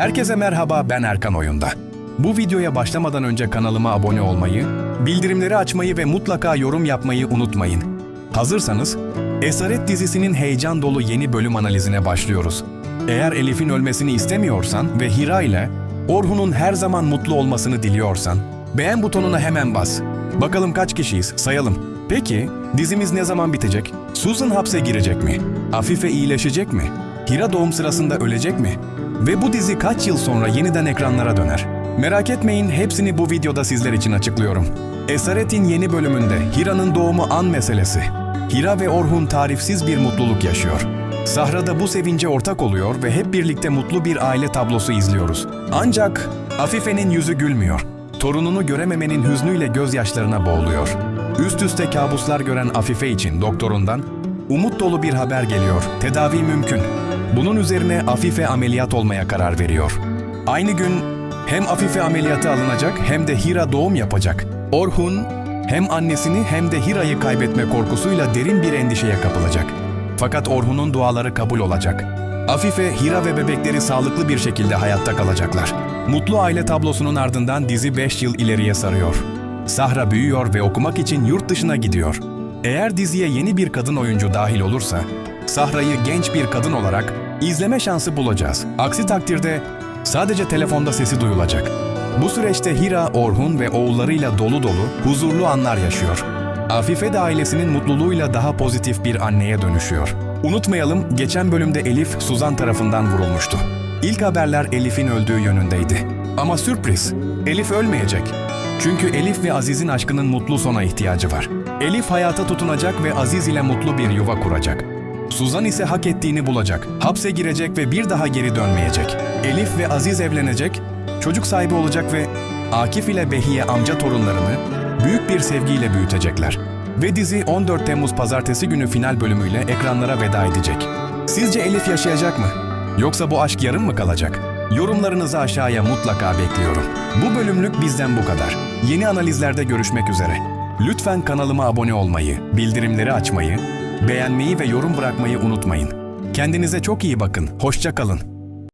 Herkese merhaba ben Erkan Oyunda. Bu videoya başlamadan önce kanalıma abone olmayı, bildirimleri açmayı ve mutlaka yorum yapmayı unutmayın. Hazırsanız Esaret dizisinin heyecan dolu yeni bölüm analizine başlıyoruz. Eğer Elif'in ölmesini istemiyorsan ve Hira ile Orhun'un her zaman mutlu olmasını diliyorsan beğen butonuna hemen bas. Bakalım kaç kişiyiz sayalım. Peki dizimiz ne zaman bitecek? Susan hapse girecek mi? Afife iyileşecek mi? Hira doğum sırasında ölecek mi? Ve bu dizi kaç yıl sonra yeniden ekranlara döner? Merak etmeyin hepsini bu videoda sizler için açıklıyorum. Esaret'in yeni bölümünde Hira'nın doğumu an meselesi. Hira ve Orhun tarifsiz bir mutluluk yaşıyor. Sahra da bu sevince ortak oluyor ve hep birlikte mutlu bir aile tablosu izliyoruz. Ancak Afife'nin yüzü gülmüyor. Torununu görememenin hüznüyle gözyaşlarına boğuluyor. Üst üste kabuslar gören Afife için doktorundan umut dolu bir haber geliyor. Tedavi mümkün. Bunun üzerine Afife ameliyat olmaya karar veriyor. Aynı gün hem Afife ameliyatı alınacak hem de Hira doğum yapacak. Orhun hem annesini hem de Hira'yı kaybetme korkusuyla derin bir endişeye kapılacak. Fakat Orhun'un duaları kabul olacak. Afife, Hira ve bebekleri sağlıklı bir şekilde hayatta kalacaklar. Mutlu aile tablosunun ardından dizi 5 yıl ileriye sarıyor. Sahra büyüyor ve okumak için yurt dışına gidiyor. Eğer diziye yeni bir kadın oyuncu dahil olursa, Sahra'yı genç bir kadın olarak izleme şansı bulacağız. Aksi takdirde sadece telefonda sesi duyulacak. Bu süreçte Hira, Orhun ve oğullarıyla dolu dolu, huzurlu anlar yaşıyor. Afife de ailesinin mutluluğuyla daha pozitif bir anneye dönüşüyor. Unutmayalım, geçen bölümde Elif, Suzan tarafından vurulmuştu. İlk haberler Elif'in öldüğü yönündeydi. Ama sürpriz, Elif ölmeyecek. Çünkü Elif ve Aziz'in aşkının mutlu sona ihtiyacı var. Elif hayata tutunacak ve Aziz ile mutlu bir yuva kuracak. Suzan ise hak ettiğini bulacak, hapse girecek ve bir daha geri dönmeyecek. Elif ve Aziz evlenecek, çocuk sahibi olacak ve Akif ile Behiye amca torunlarını büyük bir sevgiyle büyütecekler. Ve dizi 14 Temmuz pazartesi günü final bölümüyle ekranlara veda edecek. Sizce Elif yaşayacak mı? Yoksa bu aşk yarım mı kalacak? Yorumlarınızı aşağıya mutlaka bekliyorum. Bu bölümlük bizden bu kadar. Yeni analizlerde görüşmek üzere. Lütfen kanalıma abone olmayı, bildirimleri açmayı, beğenmeyi ve yorum bırakmayı unutmayın. Kendinize çok iyi bakın. Hoşça kalın.